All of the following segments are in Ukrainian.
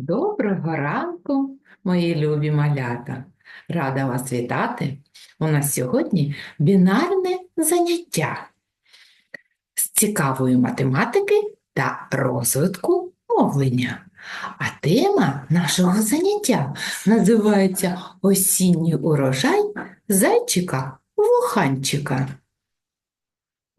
Доброго ранку, мої любі малята! Рада вас вітати! У нас сьогодні бінарне заняття з цікавої математики та розвитку мовлення. А тема нашого заняття називається Осінній урожай зайчика-вуханчика.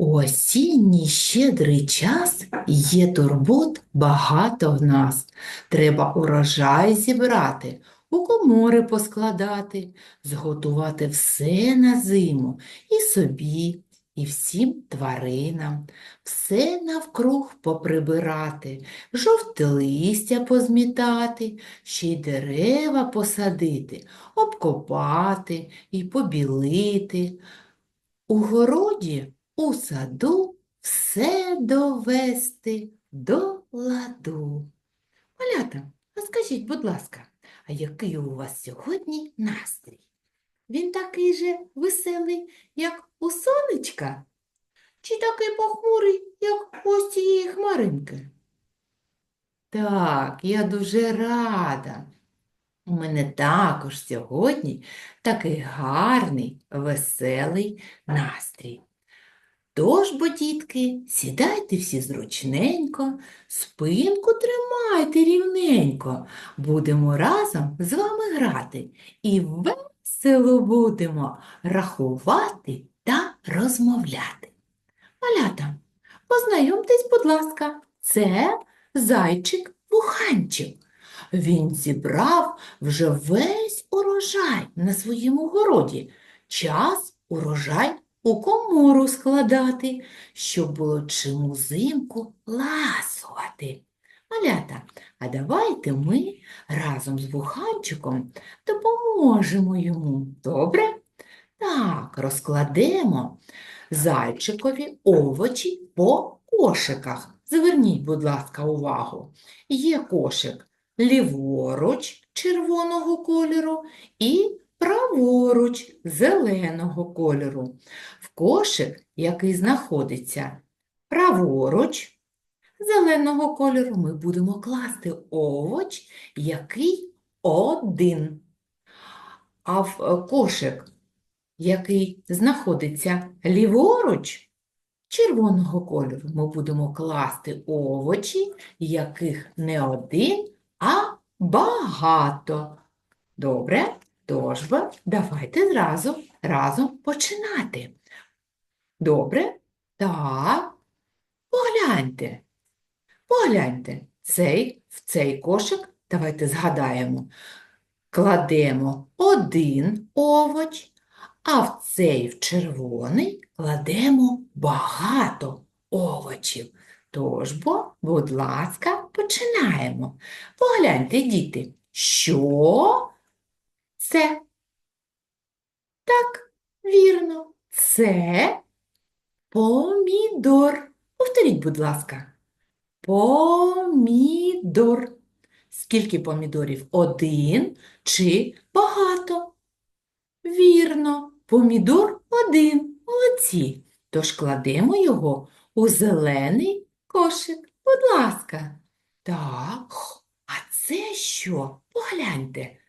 У осінній щедрий час є турбот багато в нас. Треба урожай зібрати, у комори поскладати, зготувати все на зиму і собі, і всім тваринам, все навкруг поприбирати, жовте листя позмітати, ще й дерева посадити, обкопати і побілити. У городі у саду все довести до ладу. Малята, а скажіть, будь ласка, а який у вас сьогодні настрій? Він такий же веселий, як у сонечка? Чи такий похмурий, як ось цієї хмаринки? Так, я дуже рада. У мене також сьогодні такий гарний, веселий настрій. Тож, бо, дітки, сідайте всі зручненько, спинку тримайте рівненько. Будемо разом з вами грати і весело будемо рахувати та розмовляти. Малята, познайомтесь, будь ласка, це зайчик-вуханчик. Він зібрав вже весь урожай на своєму городі. Час урожай у комору складати, щоб було чим узимку ласувати. Малята, а давайте ми разом з вуханчиком допоможемо йому. Добре? Так, розкладемо зайчикові овочі по кошиках. Зверніть, будь ласка, увагу. Є кошик ліворуч червоного кольору і праворуч зеленого кольору. В кошик, який знаходиться праворуч зеленого кольору, ми будемо класти овоч, який один. А в е, кошик, який знаходиться ліворуч червоного кольору, ми будемо класти овочі, яких не один, а багато. Добре? Тож давайте зразу разом починати. Добре? Так. Погляньте. Погляньте. Цей, в цей кошик, давайте згадаємо, кладемо один овоч, а в цей в червоний кладемо багато овочів. Тож бо, будь ласка, починаємо. Погляньте, діти, що це? Так, вірно, це помідор. Повторіть, будь ласка. Помідор. Скільки помідорів? Один чи багато? Вірно, помідор один. Молодці. Тож кладемо його у зелений кошик. Будь ласка. Так, а це що? Погляньте.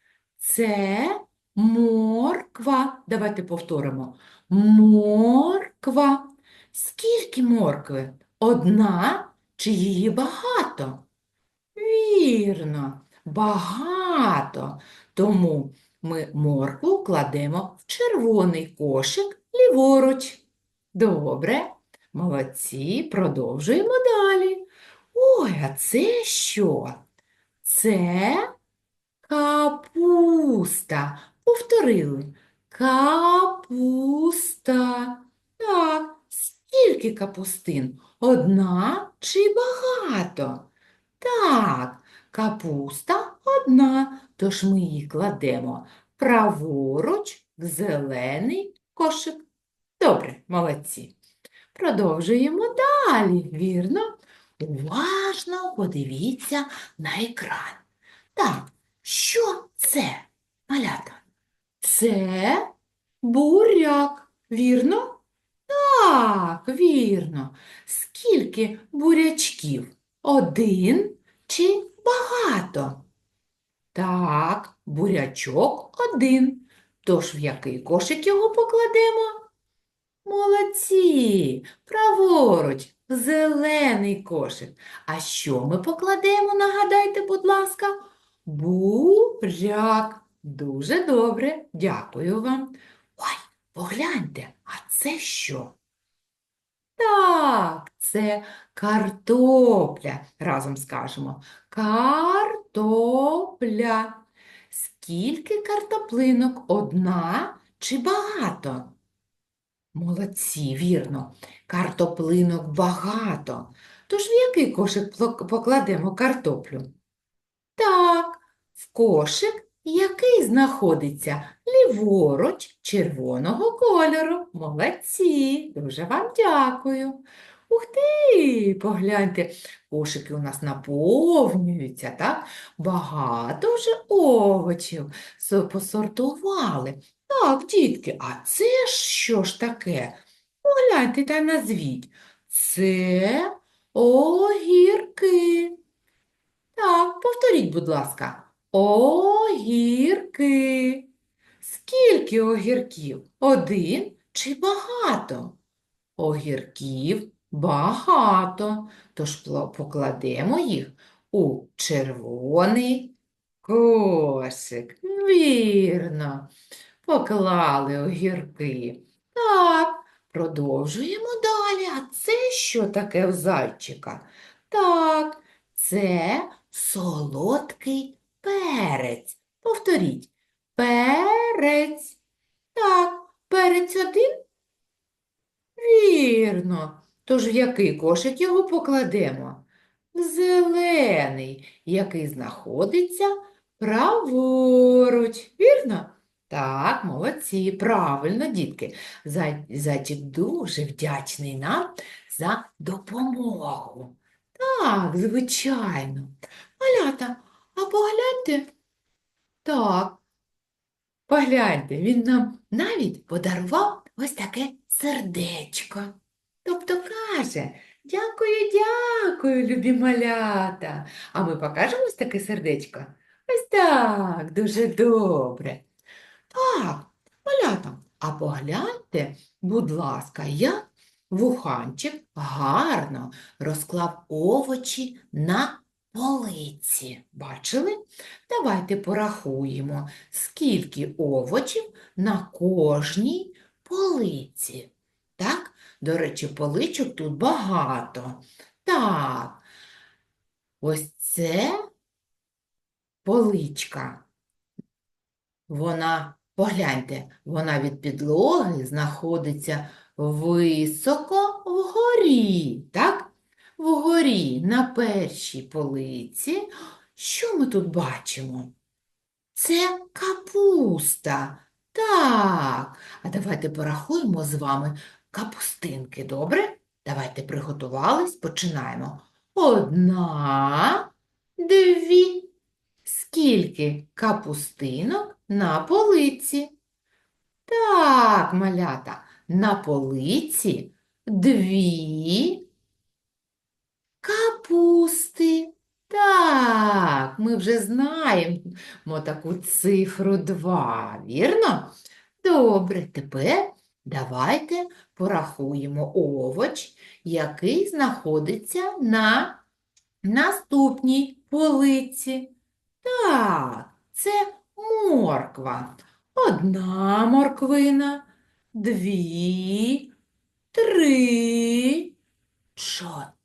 Це морква. Давайте повторимо. Морква. Скільки моркви? Одна чи її багато? Вірно, багато. Тому ми моркву кладемо в червоний кошик ліворуч. Добре, молодці, продовжуємо далі. Ой, а це що? Це капуста. Повторили. Капуста. Так, скільки капустин? Одна чи багато? Так, капуста одна, тож ми її кладемо праворуч в зелений кошик. Добре, молодці. Продовжуємо далі, вірно? Уважно подивіться на екран. Так, що це, малята? Це буряк, вірно? Так, вірно. Скільки бурячків? Один чи багато? Так, бурячок один. Тож в який кошик його покладемо? Молодці! Праворуч, зелений кошик. А що ми покладемо, нагадайте, будь ласка? Буряк. Дуже добре, дякую вам. Ой, погляньте, а це що? Так, це картопля. Разом скажемо. Картопля. Скільки картоплинок? Одна чи багато? Молодці, вірно. Картоплинок багато. Тож в який кошик покладемо картоплю? Так, кошик, який знаходиться ліворуч червоного кольору. Молодці, дуже вам дякую. Ух ти, погляньте, кошики у нас наповнюються, так? Багато вже овочів посортували. Так, дітки, а це ж що ж таке? Погляньте та назвіть. Це огірки. Так, повторіть, будь ласка. Огірки. Скільки огірків? Один чи багато? Огірків багато, тож покладемо їх у червоний кошик. Вірно, поклали огірки. Так, продовжуємо далі. А це що таке в зайчика? Так, це солодкий перець. Повторіть. Перець. Так, перець один? Вірно. Тож в який кошик його покладемо? В зелений, який знаходиться праворуч. Вірно? Так, молодці, правильно, дітки. Зай- Зайчик дуже вдячний нам за допомогу. Так, звичайно. Малята, а погляньте. Так, погляньте, він нам навіть подарував ось таке сердечко. Тобто каже, дякую, дякую, любі малята. А ми покажемо ось таке сердечко? Ось так, дуже добре. Так, малята, а погляньте, будь ласка, як вуханчик гарно розклав овочі на полиці. Бачили? Давайте порахуємо, скільки овочів на кожній полиці. Так, до речі, поличок тут багато. Так, ось це поличка. Вона, погляньте, вона від підлоги знаходиться високо вгорі, так? Вгорі на першій полиці. Що ми тут бачимо? Це капуста. Так. А давайте порахуємо з вами капустинки, добре? Давайте приготувались, починаємо. Одна, дві. Скільки капустинок на полиці? Так, малята, на полиці дві капусти. Так, ми вже знаємо таку цифру 2, вірно? Добре, тепер давайте порахуємо овоч, який знаходиться на наступній полиці. Так, це морква. Одна морквина, дві, три, чотири,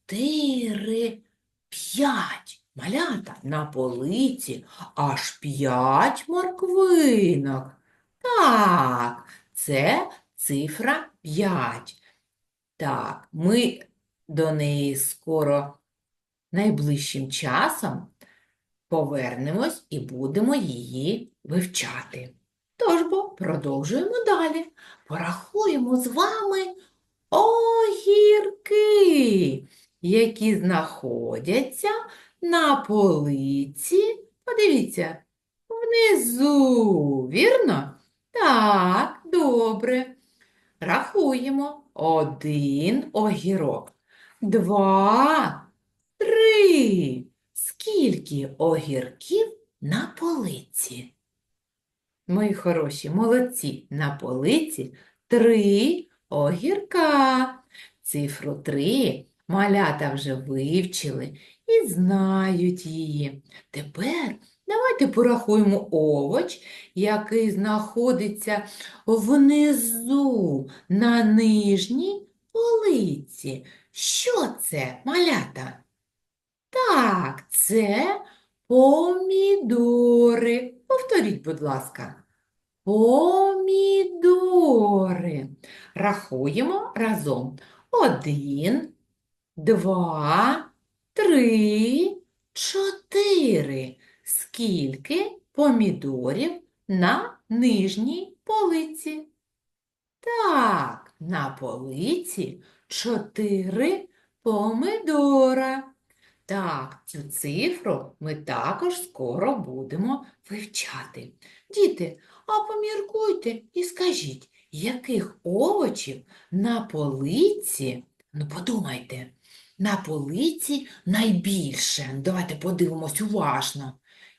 п'ять. Малята на полиці аж п'ять морквинок. Так, це цифра 5. Так, ми до неї скоро найближчим часом повернемось і будемо її вивчати. Тож бо продовжуємо далі. Порахуємо з вами огірки, які знаходяться на полиці. Подивіться, внизу, вірно? Так, добре. Рахуємо. Один огірок. Два, три. Скільки огірків на полиці? Мої хороші, молодці, на полиці три огірка. Цифру три малята вже вивчили і знають її. Тепер давайте порахуємо овоч, який знаходиться внизу на нижній полиці. Що це, малята? Так, це помідори. Повторіть, будь ласка. Помідори. Рахуємо разом. Один, два, три, чотири. Скільки помідорів на нижній полиці? Так, на полиці чотири помидора. Так, цю цифру ми також скоро будемо вивчати. Діти, а поміркуйте і скажіть, яких овочів на полиці, ну подумайте, на полиці найбільше. Давайте подивимось уважно.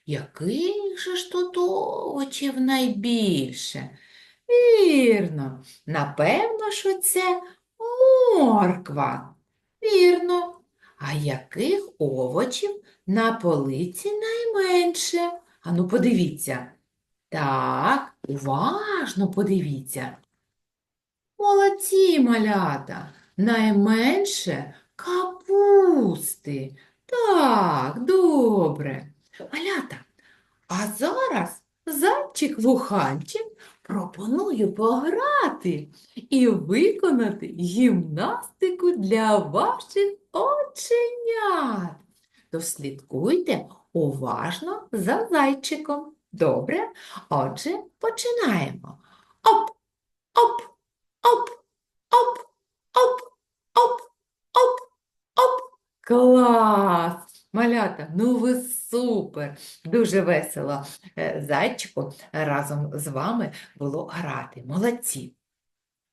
Яких же ж тут овочів найбільше? Вірно, напевно, що це морква. Вірно. А яких овочів на полиці найменше? Ану, подивіться. Так, уважно подивіться. Молодці, малята, найменше капусти. Так, добре. Малята, а зараз зайчик-вуханчик пропоную пограти і виконати гімнастику для ваших оченят. Тож слідкуйте уважно за зайчиком. Добре? Отже, починаємо. Оп, оп, оп, оп, оп, оп. Клас! Малята, ну ви супер! Дуже весело е, зайчику разом з вами було грати. Молодці.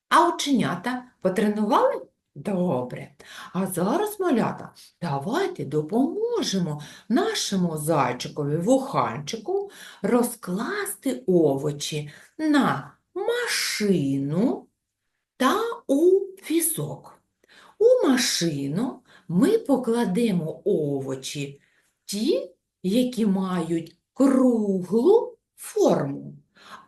А оченята потренували? Добре. А зараз, малята, давайте допоможемо нашому зайчикові вуханчику розкласти овочі на машину та у візок. У машину ми покладемо овочі ті, які мають круглу форму.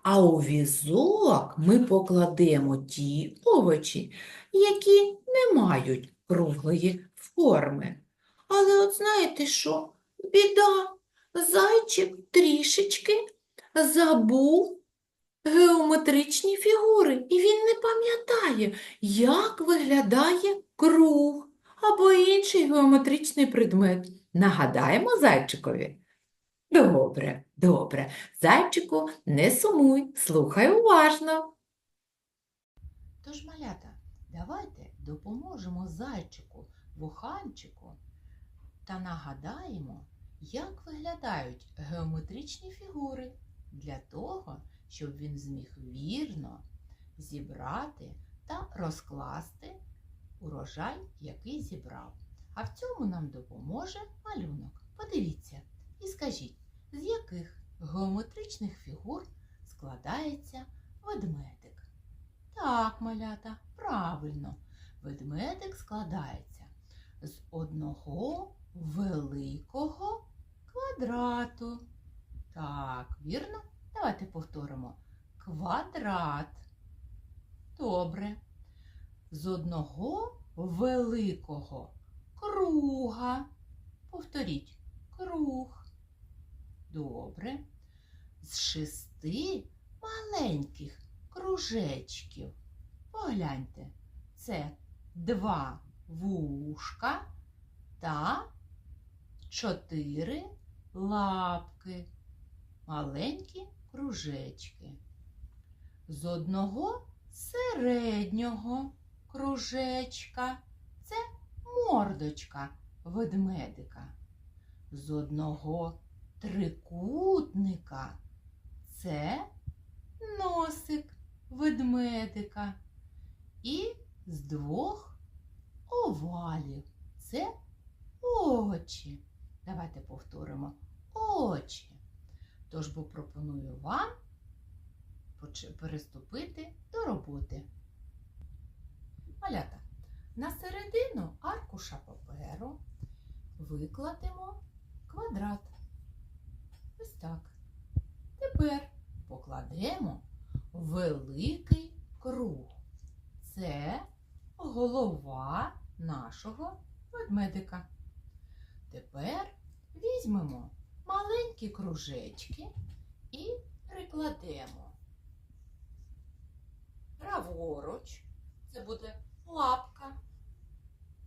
А у візок ми покладемо ті овочі, які не мають круглої форми. Але от знаєте що? Біда, зайчик трішечки забув геометричні фігури, і він не пам'ятає, як виглядає круг або інший геометричний предмет. Нагадаємо зайчикові? Добре, добре. Зайчику, не сумуй, слухай уважно. Тож, малята, давайте допоможемо зайчику, вуханчику та нагадаємо, як виглядають геометричні фігури для того, щоб він зміг вірно зібрати та розкласти урожай, який зібрав. А в цьому нам допоможе малюнок. Подивіться і скажіть, з яких геометричних фігур складається ведмедик? Так, малята, правильно. Ведмедик складається з одного великого квадрату. Так, вірно? Давайте повторимо. Квадрат. Добре. З одного великого круга. Повторіть круг. Добре. З шести маленьких кружечків. Погляньте, це два вушка та чотири лапки. Маленькі кружечки. З одного середнього кружечка це мордочка ведмедика. З одного трикутника це носик ведмедика. І з двох овалів це очі. Давайте повторимо очі. Тож бо пропоную вам переступити до роботи. Малята, на середину аркуша паперу викладемо квадрат. Ось так. Тепер покладемо великий круг. Це голова нашого ведмедика. Тепер візьмемо маленькі кружечки і прикладемо. Праворуч це буде лапка,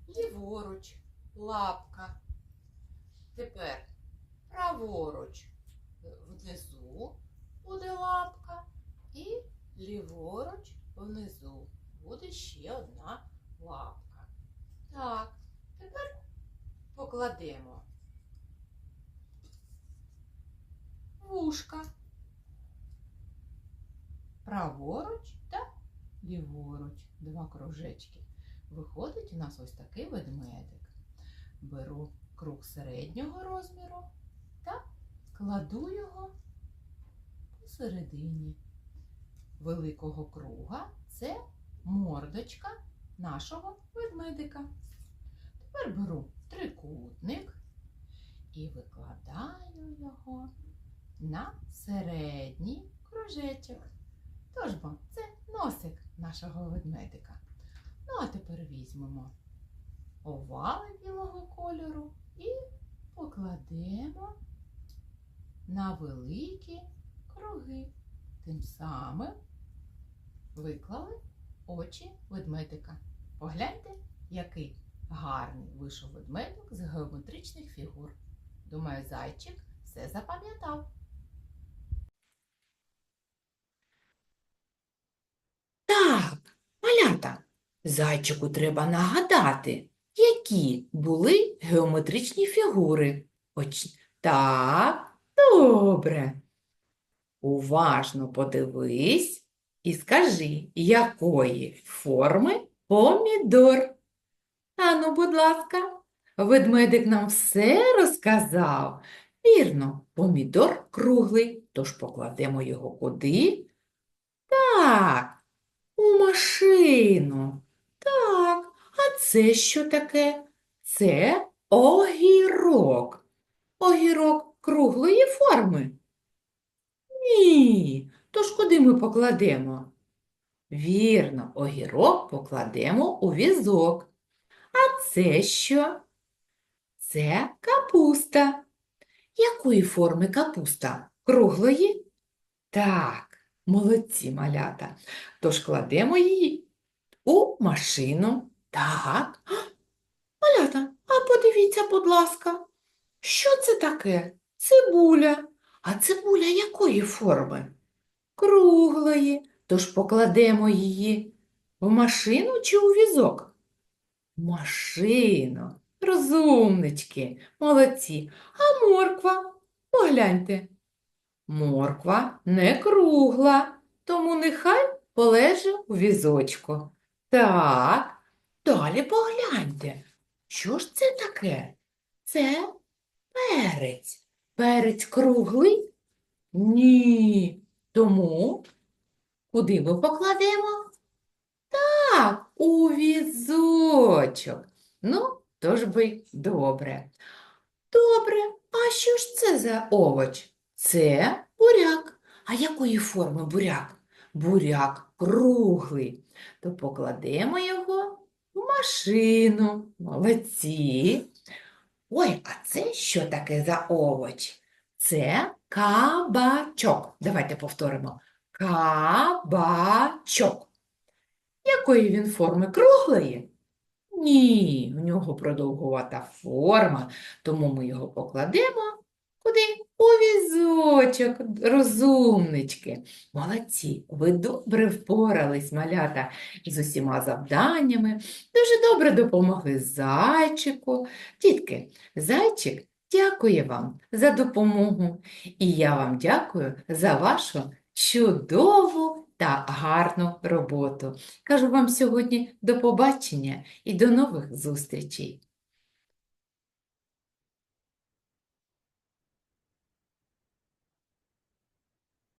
ліворуч лапка. Тепер праворуч внизу буде лапка і ліворуч внизу буде ще одна лапка. Так, тепер покладемо вушка. Праворуч та ліворуч. Два кружечки. Виходить у нас ось такий ведмедик. Беру круг середнього розміру та кладу його посередині великого круга. Це мордочка нашого ведмедика. Тепер беру трикутник і викладаю його на середній кружечок. Тож бо це носик нашого ведмедика. Ну, а тепер візьмемо овали білого кольору і покладемо на великі круги. Тим самим виклали очі ведмедика. Погляньте, який гарний вийшов ведмедик з геометричних фігур. Думаю, зайчик все запам'ятав. Так, малята, зайчику треба нагадати, які були геометричні фігури. Оч... Так, добре. Уважно подивись і скажи, якої форми помідор. Ану, будь ласка, ведмедик нам все розказав. Вірно, помідор круглий, тож покладемо його куди? Так, у машину. Це що таке? Це огірок. Огірок круглої форми? Ні. Тож куди ми покладемо? Вірно, огірок покладемо у візок. А це що? Це капуста. Якої форми капуста? Круглої? Так, молодці малята. Тож кладемо її у машину. Так. Малята, а подивіться, будь ласка, що це таке? Цибуля. А цибуля якої форми? Круглої. Тож покладемо її в машину чи у візок? Машину. Розумнички, молодці. А морква? Погляньте. Морква не кругла, тому нехай полеже у візочку. Так, далі погляньте. Що ж це таке? Це перець. Перець круглий? Ні. Тому куди ми покладемо? Так, у візочок. Ну, то ж би добре. Добре, а що ж це за овоч? Це буряк. А якої форми буряк? Буряк круглий. То покладемо його машину. Молодці. Ой, а це що таке за овоч? Це кабачок. Давайте повторимо. Кабачок. Якої він форми? Круглої? Ні, у нього продовгувата форма, тому ми його покладемо куди? У візочок, розумнички. Молодці, ви добре впорались, малята, з усіма завданнями, дуже добре допомогли зайчику. Дітки, зайчик дякує вам за допомогу, і я вам дякую за вашу чудову та гарну роботу. Кажу вам сьогодні до побачення і до нових зустрічей.